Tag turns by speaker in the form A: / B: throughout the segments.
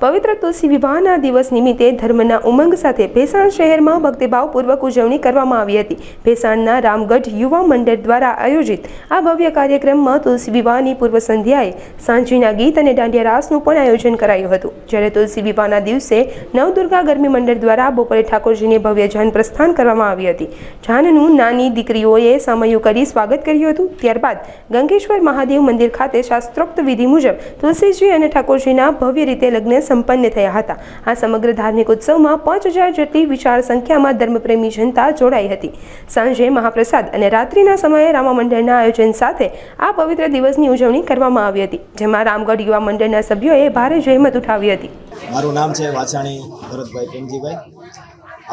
A: પવિત્ર તુલસી વિવાહના દિવસ નિમિત્તે ધર્મના ઉમંગ સાથે ભેસાણ શહેરમાં ભક્તિભાવપૂર્વક ઉજવણી કરવામાં આવી હતી. ભેસાણના રામગઢ યુવા મંડળ દ્વારા આયોજિત આ ભવ્ય કાર્યક્રમમાં તુલસી વિવાહની પૂર્વ સંધ્યાએ સાંજના ગીત અને દાંડિયા રાસનું પણ આયોજન કરાયું હતું. જ્યારે તુલસી વિવાહના દિવસે નવદુર્ગા ગરમી મંડળ દ્વારા બપોરે ઠાકોરજીને ભવ્ય જાન પ્રસ્થાન કરવામાં આવી હતી. જાનનું નાની દીકરીઓએ સામયું કરી સ્વાગત કર્યું હતું. ત્યારબાદ ગંગેશ્વર મહાદેવ મંદિર ખાતે શાસ્ત્રોક્ત વિધિ મુજબ તુલસીજી અને ઠાકોરજીના ભવ્ય રીતે લગ્ન સંપન્ન થયા હતા. આ સમગ્ર ધાર્મિક ઉત્સવમાં પાંચ હજાર જેટલી વિશાળ સંખ્યામાં ધર્મપ્રેમી જનતા જોડાઈ હતી. સાંજે મહાપ્રસાદ અને રાત્રિના સમયે રામા આયોજન સાથે આ પવિત્ર દિવસની ઉજવણી કરવામાં આવી હતી, જેમાં રામગઢ યુવા મંડળના સભ્યોએ ભારે જહેમત ઉઠાવી હતી.
B: મારું નામ છે વાછાણી ભરતભાઈ પ્રેમજીભાઈ.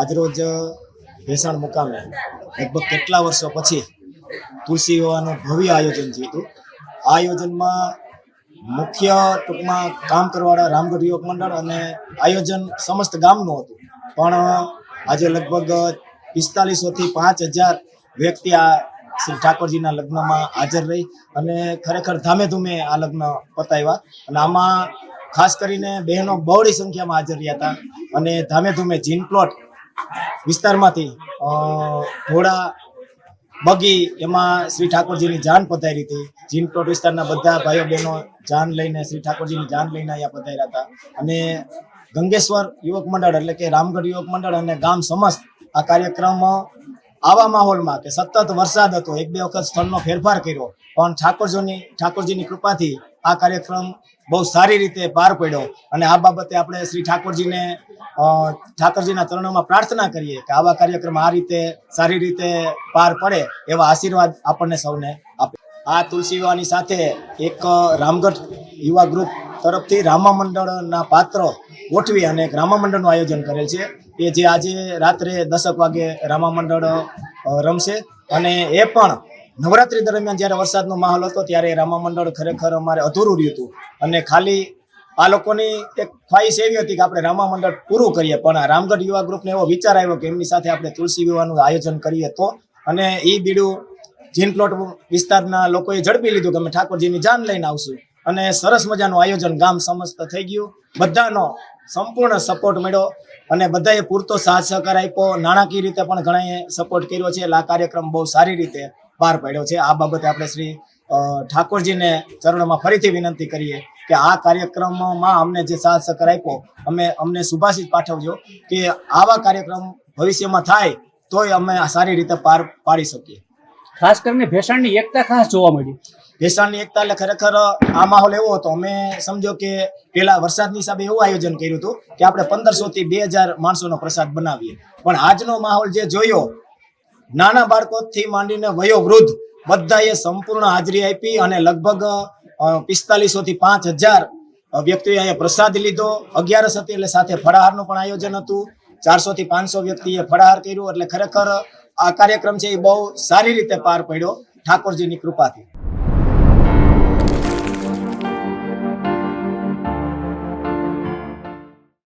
B: આજરોજ ભેસાણ મુકામે લગભગ કેટલા વર્ષો પછી તુલસી વિવાહનું ભવ્ય આયોજન થયું હતું. આ આયોજનમાં મુખ્ય ટૂંકમાં કામ કરવાવાળા રામગઢ યુવક મંડળ અને આયોજન સમસ્ત ગામનું હતું. પણ આજે લગભગ પિસ્તાલીસોથી પાંચ હજાર વ્યક્તિ આ શ્રી ઠાકોરજીના લગ્નમાં હાજર રહી અને ખરેખર ધામે ધૂમે આ લગ્ન પતાવ્યા. અને આમાં ખાસ કરીને બહેનો બહોળી સંખ્યામાં હાજર રહ્યા હતા અને ધામે ધૂમે જીન પ્લોટ વિસ્તારમાંથી ઘોડા બગી, એમાં શ્રી ઠાકોરજીની જાન પધારી હતી. જીન પ્લોટ વિસ્તારના બધા ભાઈઓ બહેનો જાન લઈને શ્રી ઠાકોરજીની જાન લઈને અહીંયા પધાર્યા હતા. અને ગંગેશ્વર યુવક મંડળ એટલે કે રામગઢ યુવક મંડળ અને ગામ સમસ્ત આ કાર્યક્રમ આવા માહોલમાં કે સતત વરસાદ હતો, એક બે વખત સ્થળનો ફેરફાર કર્યો. પણ ઠાકોરજીની ઠાકોરજીની કૃપાથી આ કાર્યક્રમ બહુ સારી રીતે પાર પડ્યો. અને આ બાબતે આપણે શ્રી ઠાકોરજીને ઠાકોરજીના ચરણોમાં પ્રાર્થના કરીએ કે આવા કાર્યક્રમ આ રીતે સારી રીતે પાર પડે એવા આશીર્વાદ આપણને સૌને આપે. આ તુલસી વિવાહની સાથે એક રામગઢ યુવા ગ્રુપ તરફથી રામા મંડળના પાત્રો ગોઠવી અને એક રામા મંડળનું આયોજન કરેલ છે. કે જે આજે રાત્રે દસક વાગે રામા મંડળ રમશે અને એ પણ નવરાત્રી દરમિયાન જ્યારે વરસાદનો માહોલ હતો ત્યારે રામા મંડળ ખરેખર અમારે અધૂરું રહ્યું હતું. અને ખાલી આ લોકોની એક ખ્વાહિશ એવી હતી કે આપણે રામા મંડળ પૂરું કરીએ, પણ આ રામગઢ યુવા ગ્રુપને એવો વિચાર આવ્યો કે એમની સાથે આપણે તુલસી વિવાહનું આયોજન કરીએ તો. અને એ બીડું જીન પ્લોટ વિસ્તારના લોકોએ ઝડપી લીધું કે અમે ઠાકોરજીની જાન લઈને આવશું. અને સરસ મજાનું આયોજન ગામ સમસ્ત થઈ ગયું. બધાનો સંપૂર્ણ સપોર્ટ મળ્યો અને બધાએ પૂરતો સાથ સહકાર આપ્યો. નાણાકીય રીતે પણ ઘણાએ સપોર્ટ કર્યો છે. એટલે આ કાર્યક્રમ બહુ સારી રીતે પાર પાડ્યો છે. આ બાબતે આપણે શ્રી ઠાકોરજીને ચરણોમાં ફરીથી વિનંતી કરીએ. કે આ કાર્યક્રમમાં અમને જે સાથ સહકાર આપ્યો અમે અમને સુભાષિત પાઠવજો કે આવા કાર્યક્રમ ભવિષ્યમાં થાય તોય અમે સારી રીતે પાર પાડી શકીએ.
C: ખાસ કરીને ભેસાણની એકતા ખાસ જોવા મળી.
B: ભેસાણની એકતા એટલે ખરેખર આ માહોલ એવો હતો અમે સમજો કે પેલા વરસાદની હિસાબે એવું આયોજન કર્યું હતું કે આપણે પંદરસો થી બે હજાર માણસોનો પ્રસાદ બનાવીએ. પણ આજનો માહોલ જે જોયો નાના બાળકોથી માંડીને વયો વૃદ્ધ બધાએ સંપૂર્ણ હાજરી આપી અને લગભગ પિસ્તાલીસો થી પાંચ હજાર વ્યક્તિએ અહીંયા પ્રસાદ લીધો. અગિયારસ હતી એટલે સાથે ફળાહારનું પણ આયોજન હતું. ચારસો થી પાંચસો વ્યક્તિએ ફળાહાર કર્યું એટલે ખરેખર આ કાર્યક્રમ છે એ બહુ સારી રીતે પાર પડ્યો ઠાકોરજીની કૃપાથી.